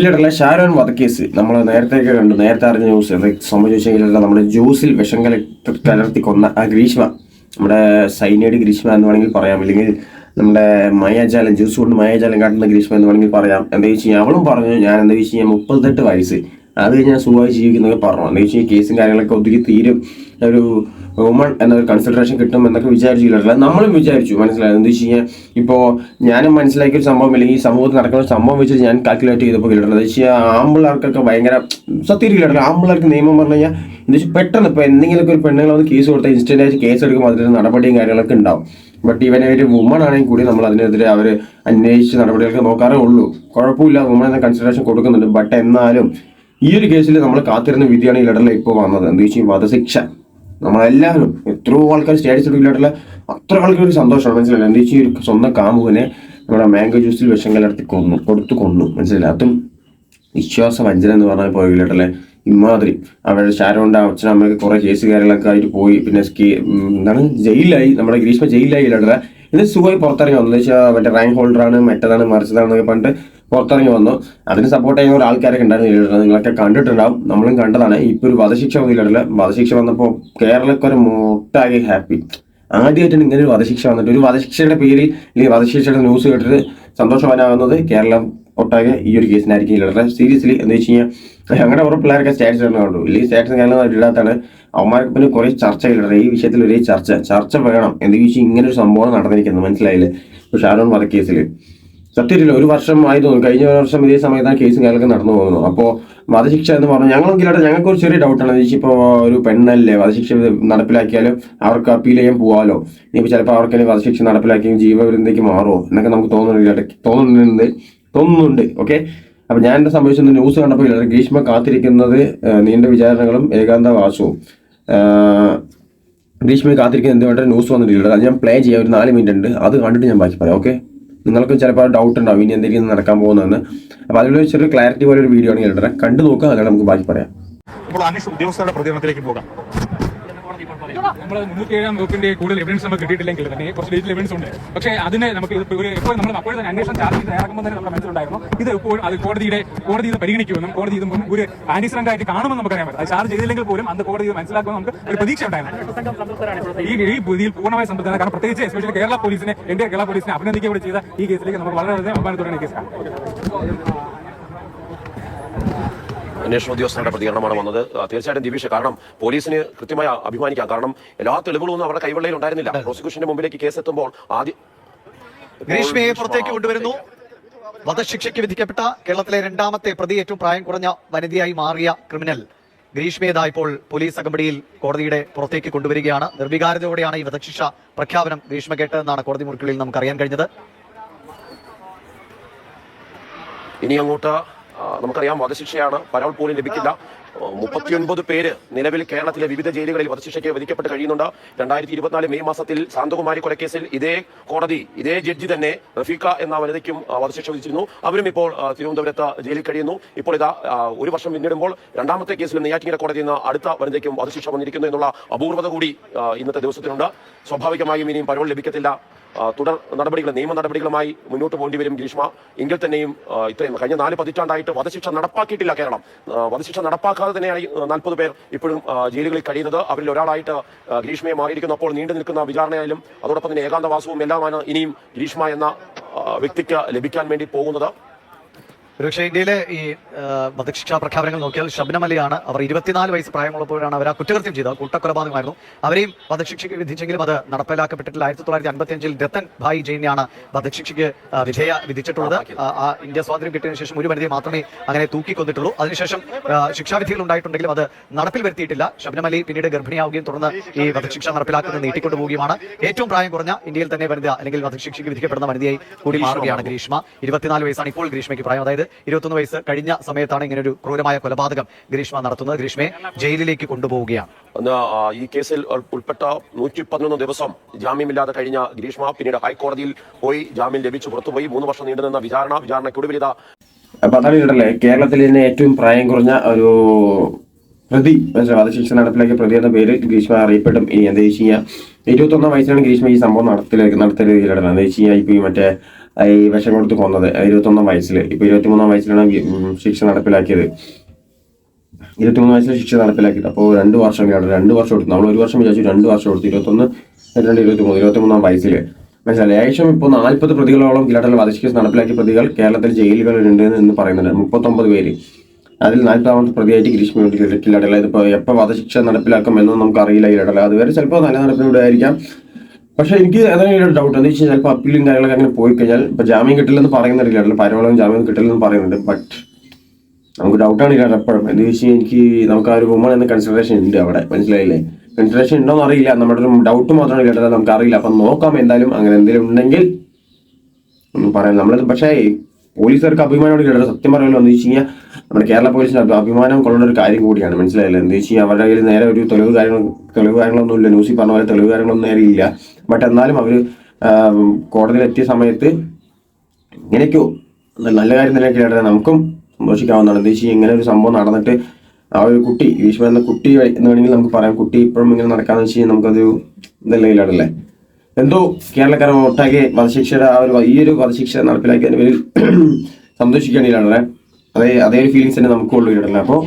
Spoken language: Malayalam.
ഇല്ലടല്ല ഷാരോൺ വധക്കേസ്. നമ്മൾ നേരത്തെയൊക്കെ കണ്ടു നേരത്തെ അറിഞ്ഞ ന്യൂസ്. സംഭവിച്ചെങ്കിലല്ല നമ്മുടെ ജ്യൂസിൽ വിഷം കലർത്തി കലർത്തി കൊന്ന ആ ഗ്രീഷ്മ. നമ്മുടെ സൈനൈഡ് ഗ്രീഷ്മ എന്ന് വേണമെങ്കിൽ പറയാം. അല്ലെങ്കിൽ നമ്മുടെ മായാജാലം ജ്യൂസ് കൊണ്ട് മായാജാലം കാട്ടുന്ന ഗ്രീഷ്മ എന്ന് വേണമെങ്കിൽ പറയാം. എന്താ വെച്ച് കഴിഞ്ഞാൽ അവളും പറഞ്ഞു ഞാൻ എന്താ വെച്ച് കഴിഞ്ഞാൽ മുപ്പത്തെട്ട് വയസ്സ്. അത് കഴിഞ്ഞാൽ സുഖമായി ജീവിക്കുന്നൊക്കെ പറഞ്ഞു. എന്താ വെച്ചാൽ ഈ കേസും കാര്യങ്ങളൊക്കെ ഒതുക്കി തീരും. ഒരു വുമൺ എന്നൊരു കൺസിഡറേഷൻ കിട്ടും എന്നൊക്കെ വിചാരിച്ചില്ല നമ്മളും വിചാരിച്ചു. മനസ്സിലായത് എന്താ വെച്ച് കഴിഞ്ഞാൽ ഇപ്പോൾ ഞാനും മനസ്സിലാക്കിയ ഒരു സംഭവം അല്ലെങ്കിൽ ഈ സമൂഹത്തിൽ നടക്കുന്ന ഒരു സംഭവം വെച്ചിട്ട് ഞാൻ കാൽക്കുലേറ്റ് ചെയ്തപ്പോൾ കിട്ടുന്നത് എന്താ വെച്ചാൽ ആമ്പിള്ളേർക്കൊക്കെ ഭയങ്കര സത്യം കിട്ടുന്നത് ആമ്പിള്ളേർക്ക് നിയമം പറഞ്ഞു കഴിഞ്ഞാൽ എന്താ വെച്ചാൽ പെട്ടെന്ന് ഇപ്പോൾ എന്തെങ്കിലുമൊക്കെ ഒരു പെണ്ണുങ്ങൾ വന്ന് കേസ് കൊടുത്താൽ ഇൻസ്റ്റന്റ് ആയിട്ട് കേസ് എടുക്കുമ്പോൾ അതിന് നടപടിയും കാര്യങ്ങളൊക്കെ ഉണ്ടാവും. ബട്ട് ഇവനെ ഒരു വുമൺ ആണെങ്കിൽ കൂടി നമ്മൾ അതിനെതിരെ അവർ അന്വേഷിച്ച് നടപടികളൊക്കെ നോക്കാറേ ഉള്ളൂ. കുഴപ്പമില്ല. വുമൺ എന്ന കൺസിഡറേഷൻ കൊടുക്കുന്നുണ്ട്. ബട്ട് എന്നാലും ഈ ഒരു കേസിൽ നമ്മൾ കാത്തിരുന്ന വിധിയാണ് ഈ ലഡറിൽ ഇപ്പോൾ വന്നത്. എന്താ വെച്ചാൽ വധശിക്ഷ. നമ്മളെല്ലാവരും എത്രയോ ആൾക്കാർ സ്റ്റേറ്റസ് എടുക്കില്ലാട്ടുള്ള അത്ര ആൾക്കാർ ഒരു സന്തോഷമാണ്. മനസ്സിലായില്ല? എന്താ വെച്ചാൽ ഒരു സ്വന്തം കാമുവിനെ നമ്മുടെ മാംഗോ ജ്യൂസിൽ വിഷം കലർത്തി കൊന്നു. കൊടുത്തു കൊന്നു. മനസ്സിലായില്ല? അതും വിശ്വാസ വഞ്ചന എന്ന് പറഞ്ഞാൽ പോയില്ലട്ടല്ലേ ഇമാതിരി അവരുടെ ശാരോണ്ട അച്ഛനും അമ്മയൊക്കെ കുറെ കേസ് കാര്യങ്ങളൊക്കെ ആയിട്ട് പോയി. പിന്നെ സ്കീ എന്താണ്? ജയിലായി നമ്മുടെ ഗ്രീഷ്മ ജയിലായി ഇല്ലട്ടല്ലേ എന്നിട്ട് സുഖമായി പുറത്തിറങ്ങി വന്നു. വെച്ചാൽ മറ്റേ റാങ്ക് ഹോൾഡറാണ് മറ്റേതാണ് മറിച്ചതാണെന്നൊക്കെ പറഞ്ഞിട്ട് പുറത്തിറങ്ങി വന്നു. അതിന് സപ്പോർട്ട് ചെയ്യുന്ന ആൾക്കാരൊക്കെ ഉണ്ടായിരുന്നു നിങ്ങളൊക്കെ കണ്ടിട്ടുണ്ടാവും. നമ്മളും കണ്ടതാണ്. ഇപ്പൊ ഒരു വധശിക്ഷ വന്നില്ല വധശിക്ഷ വന്നപ്പോൾ കേരളക്കൊരു മൊട്ടാകെ ഹാപ്പി ആദ്യമായിട്ടാണ് ഇങ്ങനെ ഒരു വധശിക്ഷ വന്നിട്ട്. ഒരു വധശിക്ഷയുടെ പേരിൽ അല്ലെങ്കിൽ വധശിക്ഷയുടെ ന്യൂസ് കേട്ടിട്ട് സന്തോഷവാനാകുന്നത് കേരളം ഒട്ടാകെ ഈ ഒരു കേസിനായിരിക്കും ഇല്ലട്ടെ സീരിയസ്ലി എന്ന് വെച്ച് കഴിഞ്ഞാൽ ഞങ്ങളുടെ കുറേ പിള്ളേരൊക്കെ സ്റ്റാറ്റസ് ഇടുന്ന കണ്ടു ഇല്ലെങ്കിൽ സ്റ്റാറ്റസ് കാര്യങ്ങളും ഇടാത്താണ്. അവന്മാർക്ക് പിന്നെ കുറേ ചർച്ച ഇടണം. ഈ വിഷയത്തിൽ ഒരേ ചർച്ച. ചർച്ച വേണം. എന്ന് ചോദിച്ചാൽ ഇങ്ങനെ ഒരു സംഭവം നടന്നിരിക്കുന്നത് മനസ്സിലായില്ലേ? ഇപ്പോൾ ഷാരോൺ വധക്കേസിൽ സത്യത്തില്ല ഒരു വർഷം ആയി തോന്നുന്നു. കഴിഞ്ഞ വർഷം ഇതേ സമയത്താണ് കേസും കാര്യങ്ങളൊക്കെ നടന്നു പോകുന്നു. അപ്പോൾ വധശിക്ഷ എന്ന് പറഞ്ഞാൽ ഞങ്ങളെങ്കിലാട്ടെ ഞങ്ങൾക്ക് ഒരു ചെറിയ ഡൗട്ടാണ് എന്ന് വെച്ചാൽ ഇപ്പോൾ ഒരു പെണ്ണല്ലേ വധശിക്ഷ നടപ്പിലാക്കിയാലും അവർക്ക് അപ്പീൽ ചെയ്യാൻ പോവാലോ? ഇനിയിപ്പോൾ ചിലപ്പോൾ അവർക്ക് വധശിക്ഷ നടപ്പിലാക്കിയും ജീവവൃന്ദയ്ക്ക് മാറുമോ എന്നൊക്കെ നമുക്ക് തോന്നുന്നില്ല. തോന്നുന്നുണ്ട്. തോന്നുന്നുണ്ട് ഓക്കെ അപ്പൊ ഞാൻ എന്താ സംഭവിച്ചത് ന്യൂസ് കണ്ടപ്പോൾ ഗ്രീഷ്മ കാത്തിരിക്കുന്നത് നീണ്ട വിചാരണകളും ഏകാന്ത വാസവും ഗ്രീഷ്മയെ കാത്തിരിക്കുന്ന എന്തുകൊണ്ട് ന്യൂസ് വന്നിട്ടില്ല അത് ഞാൻ പ്ലേ ചെയ്യാം ഒരു നാല് മിനിറ്റ് ഉണ്ട്. അത് കണ്ടിട്ട് ഞാൻ ബാക്കി പറയാം ഓക്കെ നിങ്ങൾക്ക് ചിലപ്പോൾ ഡൗട്ട് ഉണ്ടാവും ഇനി എന്തെങ്കിലും നടക്കാൻ പോകുന്നതെന്ന്. അപ്പോൾ അതിലൊരു ചെറിയ ക്ലാരിറ്റി പോലെ ഒരു വീഡിയോ ആണ് കണ്ടു നോക്കുക അതാണ് നമുക്ക് ബാക്കി പറയാം. അപ്പോൾ ഉദ്യോഗസ്ഥരുടെ പ്രതികരണത്തിലേക്ക് പോകാം. നമ്മൾ മുന്നൂറ്റി ഏഴാം വകുപ്പിന്റെ കൂടുതൽ എവിഡൻസ് നമുക്ക് കിട്ടിയിട്ടില്ലെങ്കിൽ തന്നെ കുറച്ച് ഡീറ്റെയിൽ എവിഡൻസ് ഉണ്ട്. പക്ഷേ അതിനെ നമുക്ക് ഒരു എപ്പോൾ നമ്മൾ അപ്പോൾ തന്നെ അന്വേഷണം ചാർജ് ചെയ്ത് തന്നെ നമ്മുടെ മനസ്സിലുണ്ടായിരുന്നു. ഇത് എപ്പോഴും അത് കോടതിയുടെ കോടതി ഇത് പരിഗണിക്കുമെന്നും കോടതി ഇത് ഒരു ആന്റിസിഡന്റ് ആയിട്ട് കാണുമെന്ന് നമുക്കറിയാൻ പറ്റും. അത് ചാർജ് ചെയ്തില്ലെങ്കിൽ പോലും അന്ന് കോടതി മനസ്സിലാക്കുമെന്ന് നമുക്ക് ഒരു പ്രതീക്ഷ ഉണ്ടായിരുന്നു. ഈ ഈ വിധിയിൽ പൂർണമായി സംബന്ധിച്ചാണ് കാരണം പ്രത്യേകിച്ച് എസ്പെഷ്യലി കേരള പോലീസിനെ എന്റെ കേരള പോലീസിനെ അഭിനന്ദിക്കുകയും ചെയ്ത ഈ കേസിലേക്ക് നമുക്ക് വളരെ അഭിമാനത്തോടെ ഈ കേസ് അന്വേഷണ ഉദ്യോഗസ്ഥരുടെ പ്രതികരണമാണ് വന്നത്. തീർച്ചയായിട്ടും ദിവിഷ് കാരണം പോലീസിന് കൃത്യമായി അഭിമാനിക്കാം. കാരണം എല്ലാ തെളിവുകളൊന്നും അവരുടെ കൈവെള്ളയിൽ ഉണ്ടായിരുന്നില്ല. പ്രോസിക്യൂഷന്റെ മുമ്പിലേക്ക് കേസ് എത്തുമ്പോൾ ആദ്യം ഗ്രീഷ്മയെ പുറത്തേക്ക് കൊണ്ടുവരുന്നു. വധശിക്ഷയ്ക്ക് വിധിക്കപ്പെട്ട കേരളത്തിലെ രണ്ടാമത്തെ പ്രതി ഏറ്റവും പ്രായം കുറഞ്ഞ വനിതയായി മാറിയ ക്രിമിനൽ ഗ്രീഷ്മേത ഇപ്പോൾ പോലീസ് അകമ്പടിയിൽ കോടതിയുടെ പുറത്തേക്ക് കൊണ്ടുവരികയാണ്. നിർവികാരതയോടെയാണ് ഈ വധശിക്ഷ പ്രഖ്യാപനം ഗ്രീഷ്മ കേട്ടതെന്നാണ് കോടതി മുറിക്കുള്ളിൽ നമുക്ക് അറിയാൻ കഴിഞ്ഞത്. ഇനി അങ്ങോട്ട് നമുക്കറിയാം വധശിക്ഷയാണ് പരോൾ പോലും ലഭിക്കില്ല. മുപ്പത്തിയൊൻപത് പേര് നിലവിൽ കേരളത്തിലെ വിവിധ ജയിലുകളിൽ വധശിക്ഷയ്ക്ക് വിധിക്കപ്പെട്ട് കഴിയുന്നുണ്ട്. രണ്ടായിരത്തി ഇരുപത്തിനാല് മെയ് മാസത്തിൽ ശാന്തകുമാരി കൊലക്കേസിൽ ഇതേ കോടതി ഇതേ ജഡ്ജി തന്നെ റഫീഖ എന്ന വനിതയ്ക്കും വധശിക്ഷ വിധിച്ചിരുന്നു. അവരും ഇപ്പോൾ തിരുവനന്തപുരത്ത് ജയിലിൽ കഴിയുന്നു. ഇപ്പോൾ ഇതാ ഒരു വർഷം പിന്നിടുമ്പോൾ രണ്ടാമത്തെ കേസിൽ നെയ്യാറ്റിങ്ങര കോടതി നിന്ന് അടുത്ത വനിതയ്ക്കും വധശിക്ഷ വന്നിരിക്കുന്നു എന്നുള്ള അപൂർവത കൂടി ഇന്നത്തെ ദിവസത്തിനുണ്ട് സ്വാഭാവികമായും ഇനിയും പരോൾ ലഭിക്കത്തില്ല. തുടർ നടപടികൾ നിയമ നടപടികളുമായി മുന്നോട്ട് പോകേണ്ടി വരും ഗ്രീഷ്മ. എങ്കിൽ തന്നെയും ഇത്രയും കഴിഞ്ഞ നാല് പതിറ്റാണ്ടായിട്ട് വധശിക്ഷ നടപ്പാക്കിയിട്ടില്ല കേരളം. വധശിക്ഷ നടപ്പാക്കാതെ തന്നെയാണ് നാൽപ്പത് പേർ ഇപ്പോഴും ജയിലുകളിൽ കഴിയുന്നത്. അവരിൽ ഒരാളായിട്ട് ഗ്രീഷ്മയെ മാറിയിരിക്കുന്നു അപ്പോൾ നീണ്ടു നിൽക്കുന്ന വിചാരണയായാലും അതോടൊപ്പം തന്നെ ഏകാന്തവാസവും എല്ലാമാണ് ഇനിയും ഗ്രീഷ്മ എന്ന വ്യക്തിക്ക് ലഭിക്കാൻ വേണ്ടി പോകുന്നത്. ഒരുപക്ഷെ ഇന്ത്യയിലെ ഈ വധശിക്ഷാ പ്രഖ്യാപനങ്ങൾ നോക്കിയാൽ ശബനമലയാണ് അവർ ഇരുപത്തിനാല് വയസ്സ് പ്രായമുള്ളപ്പോഴാണ് അവർ ആ കുറ്റകൃത്യം ചെയ്തത്. കൂട്ടക്കൊലപാതകമായിരുന്നു. അവരെയും വധശിക്ഷയ്ക്ക് വിധിച്ചെങ്കിലും അത് നടപ്പിലാക്കപ്പെട്ടിട്ടില്ല. ആയിരത്തി തൊള്ളായിരത്തി അമ്പത്തി അഞ്ചിൽ രത്തൻ ഭായ് ജെയിനെയാണ് വധശിക്ഷയ്ക്ക് വിധേയ വിധിച്ചിട്ടുള്ളത്. ആ, ഇന്ത്യ സ്വാതന്ത്ര്യം കിട്ടിയതിനു ശേഷം ഒരു വനിതയെ മാത്രമേ അങ്ങനെ തൂക്കിക്കൊന്നിട്ടുള്ളൂ. അതിനുശേഷം ശിക്ഷാവിധികൾ ഉണ്ടായിട്ടുണ്ടെങ്കിലും അത് നടപ്പിൽ വരുത്തിയിട്ടില്ല. ശബനമലി പിന്നീട് ഗർഭിണിയാവുകയും തുടർന്ന് ഈ വധശിക്ഷ നടപ്പിലാക്കുന്നത് നീട്ടിക്കൊണ്ടു പോവുകയാണ് ഏറ്റവും പ്രായം കുറഞ്ഞ ഇന്ത്യയിൽ തന്നെ വനിത അല്ലെങ്കിൽ വധശിക്ഷയ്ക്ക് വിധിക്കപ്പെടുന്ന വനിതയായി കൂടി മാറുകയാണ് ഗ്രീഷ്മ. ഇരുപത്തിനാല് വയസ്സാണ് ഇപ്പോൾ ഗ്രീഷ്മയ്ക്ക് പ്രായം. അതായത് ഇരുപത്തൊന്ന് വയസ്സ് കഴിഞ്ഞ സമയത്താണ് ഇങ്ങനെ ഒരു ക്രൂരമായ കൊലപാതകം ഗ്രീഷ്മ നടത്തുന്നത്. ഗ്രീഷ്മയെ ജയിലിലേക്ക് കൊണ്ടുപോവുകയാണ്. ഈ കേസിൽ ഉൾപ്പെട്ട നൂറ്റി പതിനൊന്ന് ദിവസം ജാമ്യമില്ലാതെ കഴിഞ്ഞ ഗ്രീഷ്മ പിന്നീട് ഹൈക്കോടതിയിൽ പോയി ജാമ്യം ലഭിച്ചു. പുറത്തുപോയി. മൂന്ന് വർഷം നീണ്ടുനിന്ന വിചാരണ വിചാരണയ്ക്കൊടുവിൽ ഇതാ. കേരളത്തിൽ തന്നെ ഏറ്റവും പ്രായം കുറഞ്ഞ ഒരു പ്രതി വധശിക്ഷ നടപ്പിലാക്കിയ പ്രതി എന്ന പേര് ഗ്രീഷ്മ അറിയപ്പെടും. ഇനി എന്താ വെച്ച് കഴിഞ്ഞാൽ ഇരുപത്തൊന്നാം വയസ്സിലാണ് ഗ്രീഷ്മ ഈ സംഭവം നടത്തിലേക്ക് രീതിയിലാണ്. എന്താ വെച്ച് കഴിഞ്ഞാൽ ഇപ്പൊ ഈ മറ്റേ ഈ വിഷം കൊടുത്ത് കൊന്നത്. ഇരുപത്തൊന്നാം വയസ്സിൽ ഇപ്പൊ ഇരുപത്തിമൂന്നാം വയസ്സിലാണ് ശിക്ഷ നടപ്പിലാക്കിയത്. ഇരുപത്തിമൂന്ന് വയസ്സിൽ ശിക്ഷ നടപ്പിലാക്കിയത്. അപ്പോൾ രണ്ട് വർഷം കേട്ടോ രണ്ട് വർഷം കൊടുത്തു. നമ്മൾ ഒരു വർഷം വിചാരിച്ചു രണ്ട് വർഷം കൊടുത്തു. ഇരുപത്തൊന്ന് രണ്ട് ഇരുപത്തിമൂന്ന് ഇരുപത്തിമൂന്നാം വയസ്സിൽ മനസ്സിലായി ഏകദേശം ഇപ്പോൾ നാൽപ്പത് പ്രതികളോളം കിലാട്ടൽ വധശിക്ഷ നടപ്പിലാക്കിയ പ്രതികൾ കേരളത്തിൽ ജയിലുകളിലുണ്ട് എന്ന് പറയുന്നുണ്ട്. മുപ്പത്തൊമ്പത് പേര്. അതിൽ നാൽപ്പതാമത്തെ പ്രതിയായിട്ട് ഗ്രീഷ്മ കിലാട്ടൽ. ഇതിപ്പോൾ എപ്പോൾ വധശിക്ഷ നടപ്പിലാക്കും എന്നൊന്നും നമുക്ക് അറിയില്ല കിലാട്ടൽ. അതുവരെ ചിലപ്പോൾ നല്ല നടപ്പിലൂടെ ആയിരിക്കാം. പക്ഷെ എനിക്ക് അതിനൊരു ഡൗട്ട് എന്താ വെച്ചാൽ ചിലപ്പോൾ അപ്പീലും കാര്യങ്ങളൊക്കെ അങ്ങനെ പോയി കഴിഞ്ഞാൽ ഇപ്പൊ ജാമ്യം കിട്ടില്ലെന്ന് പറയുന്നില്ല കിലാട്ടൽ പരോളം ജാമ്യം കിട്ടില്ലെന്ന് പറയുന്നുണ്ട്. ബട്ട് നമുക്ക് ഡൗട്ടാണ് ഇല്ല എപ്പോഴും. എന്ന് വെച്ചാൽ എനിക്ക് നമുക്ക് ആ ഒരു വുമൺ എന്ന കൺസിഡറേഷൻ ഉണ്ട് അവിടെ. മനസ്സിലായില്ലേ? കൺസിഡറേഷൻ ഉണ്ടോന്ന് അറിയില്ല. നമ്മുടെ ഒരു ഡൗട്ട് മാത്രമാണ് കേട്ടത്. നമുക്ക് അറിയില്ല അപ്പം നോക്കാം എന്തായാലും അങ്ങനെ എന്തെങ്കിലും ഉണ്ടെങ്കിൽ ഒന്നും പറയാം. നമ്മളത് പക്ഷേ പോലീസുകാർക്ക് അഭിമാനമാണ് കേട്ടത് സത്യം പറയുമല്ലോ എന്ന് വെച്ച് കഴിഞ്ഞാൽ നമ്മുടെ കേരള പോലീസിന് അഭിമാനം കൊള്ളുന്ന ഒരു കാര്യം കൂടിയാണ്. മനസ്സിലായില്ല? എന്ന് വെച്ച് കഴിഞ്ഞാൽ അവരുടെ കയ്യിൽ നേരെ ഒരു തെളിവ് കാര്യങ്ങൾ തെളിവ് കാര്യങ്ങളൊന്നും ഇല്ല. ന്യൂസിൽ പറഞ്ഞ പോലെ തെളിവ് കാര്യങ്ങളൊന്നും നേരെ ഇല്ല. ബട്ട് എന്നാലും അവർ കോടതിയിൽ എത്തിയ സമയത്ത് ഇങ്ങനെയൊക്കെയോ നല്ല കാര്യം തന്നെ കേട്ടത് നമുക്കും സന്തോഷിക്കാവുന്നതാണ്. എന്താ വെച്ചാൽ ഇങ്ങനെ ഒരു സംഭവം നടന്നിട്ട് ആ ഒരു കുട്ടി ഭീഷ്മ എന്ന കുട്ടി എന്ന് വേണമെങ്കിൽ നമുക്ക് പറയാം. കുട്ടി ഇപ്പോഴും ഇങ്ങനെ നടക്കാന്ന് വെച്ച് കഴിഞ്ഞാൽ നമുക്കത് ഇതല്ലേ ഇല്ലാടല്ലേ എന്തോ കേരളക്കാരെ ഒട്ടാകെ വധശിക്ഷയുടെ ആ ഒരു ഈ ഒരു വധശിക്ഷ നടപ്പിലാക്കിയതിന് പേരിൽ സന്തോഷിക്കുകയാണ് ഇല്ലാടല്ലേ അതേ അതേ ഒരു ഫീലിങ്സ് തന്നെ നമുക്കുള്ളൂ ഇല്ലാടല്ലേ അപ്പോൾ